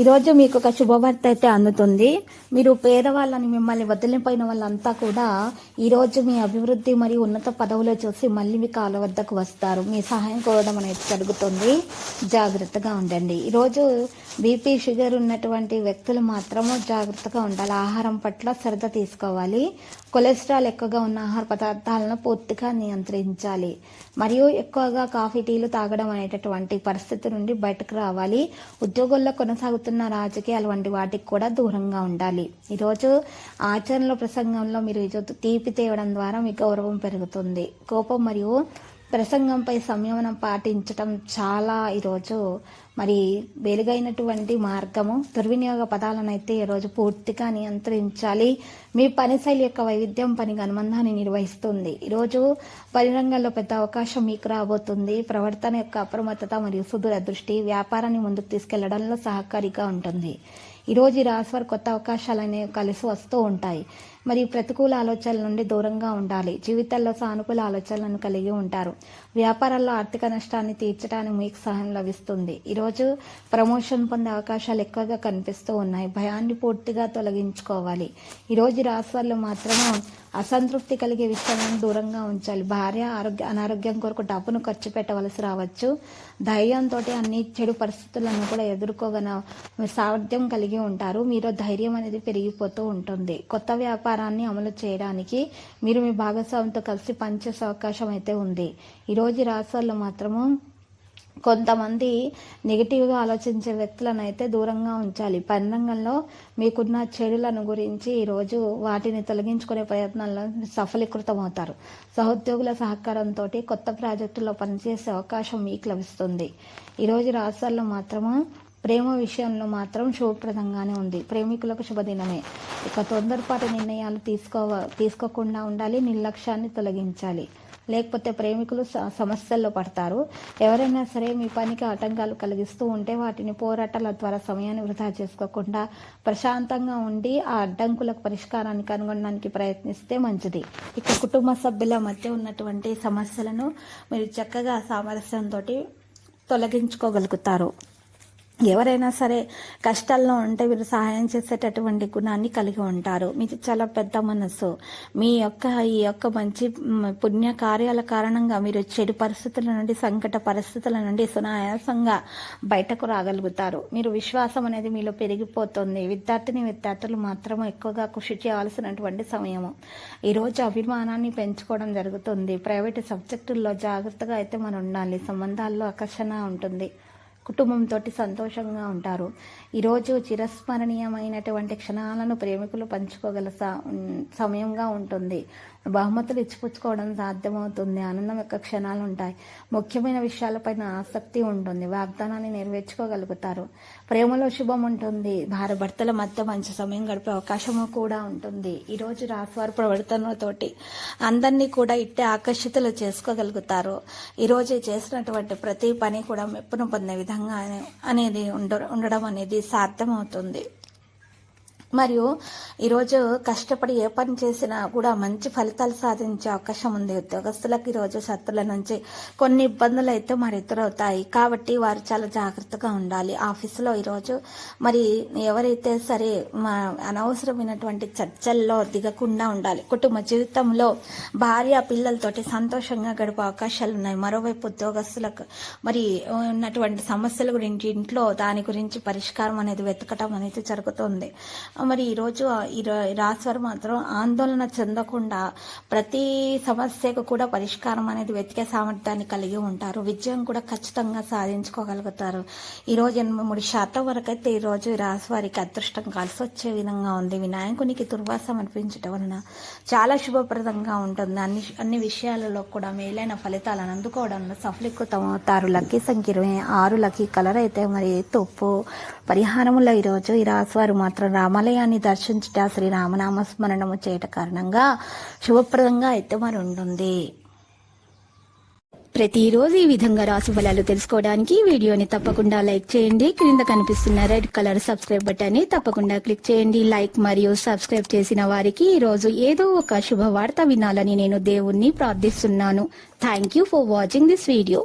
ఈరోజు మీకు ఒక శుభవార్త అయితే అందుతుంది. మీరు పేదవాళ్ళని మిమ్మల్ని వదిలిపోయిన వాళ్ళంతా కూడా ఈరోజు మీ అభివృద్ధి మరియు ఉన్నత పదవులో చూసి మళ్ళీ మీ కాల వద్దకు వస్తారు. మీ సహాయం కోరడం అనేది జరుగుతుంది. జాగ్రత్తగా ఉండండి. ఈరోజు బీపీ షుగర్ ఉన్నటువంటి వ్యక్తులు మాత్రము జాగ్రత్తగా ఉండాలి. ఆహారం పట్ల శ్రద్ధ తీసుకోవాలి. కొలెస్ట్రాల్ ఎక్కువగా ఉన్న ఆహార పదార్థాలను పూర్తిగా నియంత్రించాలి. మరియు ఎక్కువగా కాఫీ టీలు తాగడం అనేటటువంటి పరిస్థితి నుండి బయటకు రావాలి. ఉద్యోగుల్లో కొనసాగుతున్న రాజకీయాలు వంటి వాటికి కూడా దూరంగా ఉండాలి. ఈరోజు ఆచరణలో ప్రసంగంలో మీరు తీపి తేవడం ద్వారా మీ గౌరవం పెరుగుతుంది. కోపం మరియు ప్రసంగంపై సంయమనం పాటించటం చాలా ఈరోజు మరి వెలుగైనటువంటి మార్గము. దుర్వినియోగ పదాలను అయితే ఈరోజు పూర్తిగా నియంత్రించాలి. మీ పని శైలి యొక్క వైవిధ్యం పనికి అనుబంధాన్ని నిర్వహిస్తుంది. ఈరోజు పని రంగంలో పెద్ద అవకాశం మీకు రాబోతుంది. ప్రవర్తన యొక్క అప్రమత్తత మరియు సుదూర దృష్టి వ్యాపారాన్ని ముందుకు తీసుకెళ్ళడంలో సహకారిగా ఉంటుంది. ఈరోజు ఈ రాశి వారు కొత్త అవకాశాలు అనేవి కలిసి వస్తూ ఉంటాయి. మరియు ప్రతికూల ఆలోచనల నుండి దూరంగా ఉండాలి. జీవితాల్లో సానుకూల ఆలోచనలను కలిగి ఉంటారు. వ్యాపారాల్లో ఆర్థిక నష్టాన్ని తీర్చడానికి మీకు సహాయం లభిస్తుంది. ఈరోజు ప్రమోషన్ పొందే అవకాశాలు ఎక్కువగా కనిపిస్తూ ఉన్నాయి. భయాన్ని పూర్తిగా తొలగించుకోవాలి. ఈరోజు రాశి వాళ్ళు మాత్రమే అసంతృప్తి కలిగే విషయాలను దూరంగా ఉంచాలి. భార్య ఆరోగ్య అనారోగ్యం కొరకు డబ్బును ఖర్చు పెట్టవలసి రావచ్చు. ధైర్యంతో అన్ని చెడు పరిస్థితులను కూడా ఎదుర్కోగల సామర్థ్యం కలిగి ఉంటారు. మీరు ధైర్యం అనేది పెరిగిపోతూ ఉంటుంది. కొత్త వ్యాపారాన్ని అమలు చేయడానికి మీరు మీ భాగస్వామితో కలిసి పనిచేసే అవకాశం అయితే ఉంది. ఈరోజు ఈ రాష్ట్రాల్లో మాత్రము కొంతమంది నెగిటివ్గా ఆలోచించే వ్యక్తులను అయితే దూరంగా ఉంచాలి. పని రంగంలో మీకున్న చెడులను గురించి ఈరోజు వాటిని తొలగించుకునే ప్రయత్నాల్లో సఫలీకృతమవుతారు. సహోద్యోగుల సహకారంతో కొత్త ప్రాజెక్టులో పనిచేసే అవకాశం మీకు లభిస్తుంది. ఈరోజు రాష్ట్రాల్లో మాత్రము ప్రేమ విషయంలో మాత్రం శుభప్రదంగానే ఉంది. ప్రేమికులకు శుభదినమే. ఇక తొందరపాటు నిర్ణయాలు తీసుకోవ తీసుకోకుండా ఉండాలి నిర్లక్ష్యాన్ని తొలగించాలి. లేకపోతే ప్రేమికులు సమస్యల్లో పడతారు. ఎవరైనా సరే మీ పనికి ఆటంకాలు కలిగిస్తూ ఉంటే వాటిని పోరాటాల ద్వారా సమయాన్ని వృధా చేసుకోకుండా ప్రశాంతంగా ఉండి ఆ అడ్డంకులకు పరిష్కారాన్ని కనుగొనడానికి ప్రయత్నిస్తే మంచిది. ఇక కుటుంబ సభ్యుల మధ్య ఉన్నటువంటి సమస్యలను మీరు చక్కగా సామరస్యంతో తొలగించుకోగలుగుతారు. ఎవరైనా సరే కష్టాల్లో ఉంటే వీరు సహాయం చేసేటటువంటి గుణాన్ని కలిగి ఉంటారు. మీకు చాలా పెద్ద మనస్సు. మీ యొక్క ఈ యొక్క మంచి పుణ్య కార్యాల కారణంగా మీరు చెడు పరిస్థితుల నుండి సంకట పరిస్థితుల నుండి సునాయాసంగా బయటకు రాగలుగుతారు. మీరు విశ్వాసం అనేది మీలో పెరిగిపోతుంది. విద్యార్థిని విద్యార్థులు మాత్రం ఎక్కువగా కృషి చేయాల్సినటువంటి సమయము. ఈరోజు అభిమానాన్ని పెంచుకోవడం జరుగుతుంది. ప్రైవేట్ సబ్జెక్టుల్లో జాగ్రత్తగా అయితే మనం ఉండాలి. సంబంధాల్లో ఆకర్షణ ఉంటుంది. కుటుంబంతో సంతోషంగా ఉంటారు. ఈరోజు చిరస్మరణీయమైనటువంటి క్షణాలను ప్రేమికులు పంచుకోగల స- సమయంగా ఉంటుంది. బహుమతులు ఇచ్చిపుచ్చుకోవడం సాధ్యమవుతుంది. ఆనందం యొక్క క్షణాలు ఉంటాయి. ముఖ్యమైన విషయాలపైన ఆసక్తి ఉంటుంది. వాగ్దానాన్ని నెరవేర్చుకోగలుగుతారు. ప్రేమలో శుభం ఉంటుంది. భార్య భర్తల మధ్య మంచి సమయం గడిపే అవకాశము కూడా ఉంటుంది. ఈరోజు రాశివారి ప్రవర్తనతోటి అందరినీ కూడా ఇట్టే ఆకర్షితులు చేసుకోగలుగుతారు. ఈరోజు చేసినటువంటి ప్రతి పని కూడా మెప్పును పొందే విధంగా అనే- అనేది ఉండడం అనేది సాధ్యమవుతుంది. మరియు ఈరోజు కష్టపడి ఏ పని చేసినా కూడా మంచి ఫలితాలు సాధించే అవకాశం ఉంది. ఉద్యోగస్తులకు ఈరోజు శత్రుల నుంచి కొన్ని ఇబ్బందులు అయితే మరి ఎదురవుతాయి. కాబట్టి వారు చాలా జాగ్రత్తగా ఉండాలి. ఆఫీసులో ఈరోజు మరి ఎవరైతే సరే మా అనవసరమైనటువంటి చర్చల్లో దిగకుండా ఉండాలి. కుటుంబ జీవితంలో భార్య పిల్లలతోటి సంతోషంగా గడిపే అవకాశాలు ఉన్నాయి. మరోవైపు ఉద్యోగస్తులకు మరి ఉన్నటువంటి సమస్యల గురించి ఇంట్లో దాని గురించి పరిష్కారం అనేది వెతకటం అనేది జరుగుతుంది. మరి ఈరోజు ఈ రాశివారు మాత్రం ఆందోళన చెందకుండా ప్రతి సమస్యకు కూడా పరిష్కారం అనేది వెతికే సామర్థ్యాన్ని కలిగి ఉంటారు. విజయం కూడా ఖచ్చితంగా సాధించుకోగలుగుతారు. ఈరోజు ఎనభై మూడు శాతం వరకు అయితే ఈరోజు ఈ రాశి వారికి అదృష్టం కలిసి వచ్చే విధంగా ఉంది. వినాయకునికి దుర్వాసం అనిపించటం వలన చాలా శుభప్రదంగా ఉంటుంది. అన్ని అన్ని విషయాలలో కూడా మేలైన ఫలితాలను అందుకోవడంలో సఫలీకృతం అవుతారు లక్కీ సంఖ్య ఇరవై ఆరు లక్కీ కలర్ అయితే మరి తప్పు. పరిహారములో ఈరోజు ఈ రాశివారు మాత్రం రామాల ఆలయాన్ని దర్శించుట శ్రీ రామనామ స్మరణము చేయట కారణంగా శుభప్రదంగా అయితే మరి ఉంటుంది ప్రతిరోజు ఈ విధంగా రాశి ఫలాలు తెలుసుకోవడానికి వీడియోని తప్పకుండా లైక్ చేయండి. క్రింద కనిపిస్తున్న రెడ్ కలర్ సబ్స్క్రైబ్ బటన్ని తప్పకుండా క్లిక్ చేయండి. లైక్ మరియు సబ్స్క్రైబ్ చేసిన వారికి ఈ రోజు ఏదో ఒక శుభవార్త వినాలని నేను దేవుణ్ణి ప్రార్థిస్తున్నాను. Thank you for watching this video